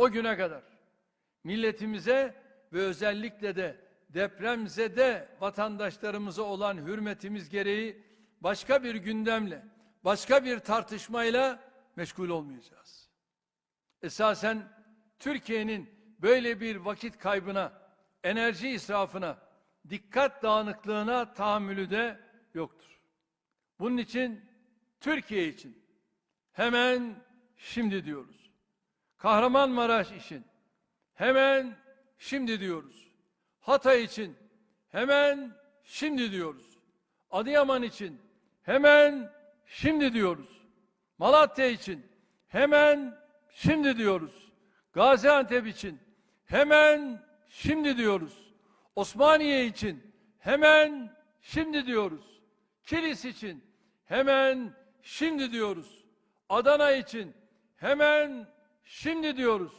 o güne kadar milletimize ve özellikle de depremzede vatandaşlarımıza olan hürmetimiz gereği başka bir gündemle, başka bir tartışmayla meşgul olmayacağız. Esasen Türkiye'nin böyle bir vakit kaybına, enerji israfına, dikkat dağınıklığına tahammülü de yoktur. Bunun için Türkiye için hemen şimdi diyoruz. Kahramanmaraş için hemen şimdi diyoruz. Hatay için hemen şimdi diyoruz. Adıyaman için hemen şimdi diyoruz. Malatya için hemen şimdi diyoruz. Gaziantep için hemen şimdi diyoruz. Osmaniye için hemen şimdi diyoruz. Kilis için hemen şimdi diyoruz. Adana için hemen şimdi diyoruz.